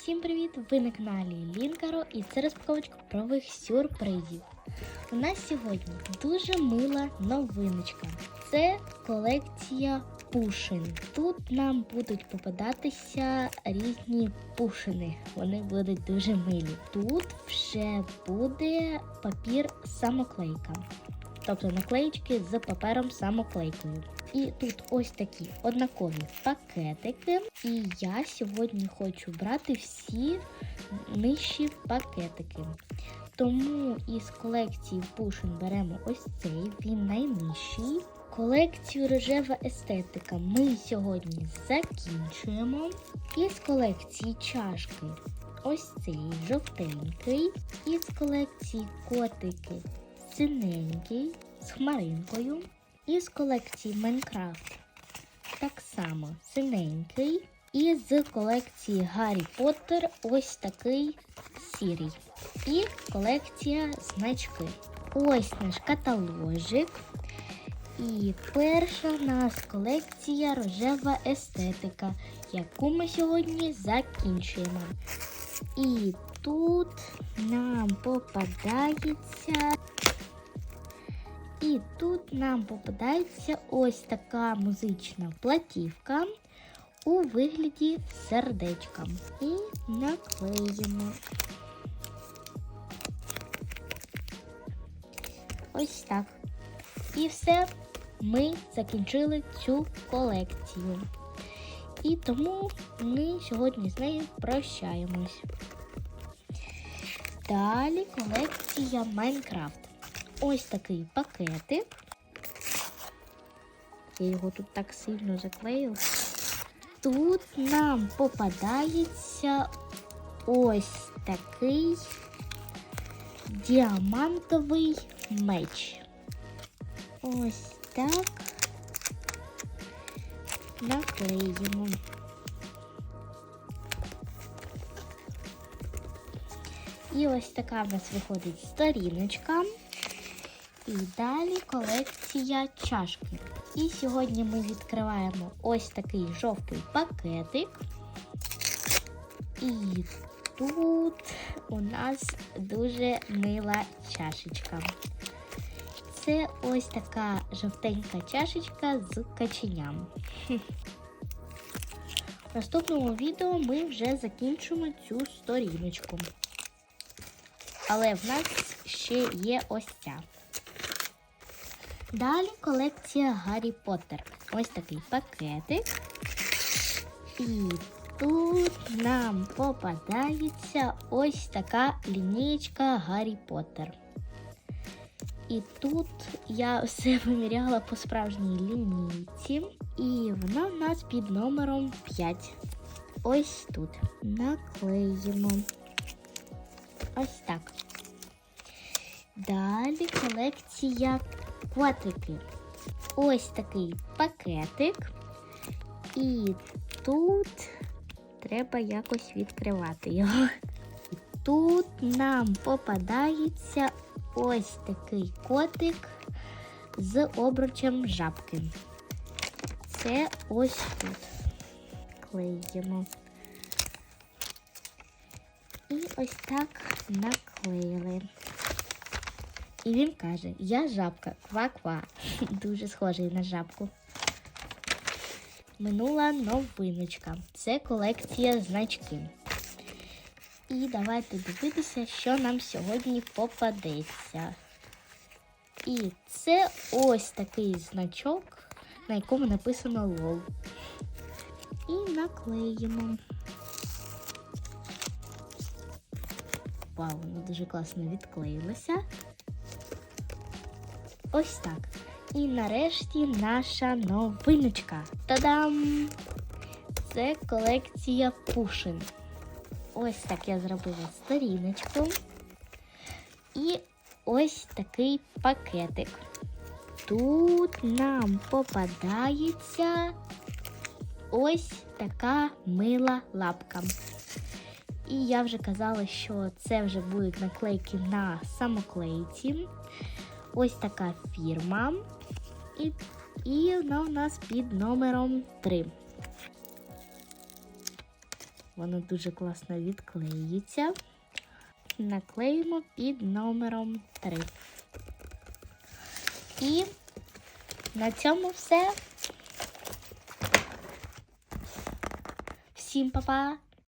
Всім привіт! Ви на каналі Лінкаро і це розпаковочка правих сюрпризів. У нас сьогодні дуже мила новиночка. Це колекція пушин. Тут нам будуть попадатися різні пушини. Вони будуть дуже милі. Тут вже буде папір самоклейка. Тобто наклеїчки з папером самоклейкою. І тут ось такі однакові пакетики. І я сьогодні хочу брати всі нижчі пакетики. Тому із колекції Пушин беремо ось цей, він найнижчий. Колекцію рожева естетика ми сьогодні закінчуємо. Із колекції чашки ось цей жовтенький. Із колекції котики синенький з хмаринкою. Із колекції Майнкрафт так само синенький. І з колекції Гаррі Поттер ось такий сірий. І колекція значки. Ось наш каталожик. І перша у нас колекція рожева естетика, яку ми сьогодні закінчуємо. І тут нам попадається. І тут нам попадається ось така музична платівка у вигляді сердечка. І наклеїмо. Ось так. І все, ми закінчили цю колекцію. І тому ми сьогодні з нею прощаємось. Далі колекція Майнкрафт. Ось такий пакетик. Я його тут так сильно заклеїв. Тут нам попадається ось такий діамантовий меч. Ось так наклеїмо. І ось така в нас виходить сторіночка. І далі колекція чашки. І сьогодні ми відкриваємо ось такий жовтий пакетик. І тут у нас дуже мила чашечка. Це ось така жовтенька чашечка з каченям. В наступному відео ми вже закінчимо цю сторіночку. Але в нас ще є ось ця. Далі колекція Гаррі Поттер. Ось такий пакетик. І тут нам попадається ось така лінієчка Гаррі Поттер. І тут я все виміряла по справжній лінійці. І вона в нас під номером 5. Ось тут. Наклеїмо. Ось так. Далі колекція котики. Ось такий пакетик. І тут треба якось відкривати його. Тут нам попадається ось такий котик з обручем жабки. Це ось тут. Клеїмо. І ось так наклеїли. І він каже: Я жабка, ква-ква. Дуже схожий на жабку. Минула новиночка. Це колекція значки. І давайте дивитися, що нам сьогодні попадеться. І це ось такий значок, на якому написано лол. І наклеїмо. Вау, воно дуже класно відклеїлося. Ось так. І нарешті наша новиночка. Та-дам! Це колекція пушин. Ось так я зробила сторіночку. І ось такий пакетик. Тут нам попадається ось така мила лапка. І я вже казала, що це вже будуть наклейки на самоклейці. Ось така фірма. І, і вона у нас під номером 3. Воно дуже класно відклеюється. Наклеїмо під номером 3. І на цьому все. Всім па-па!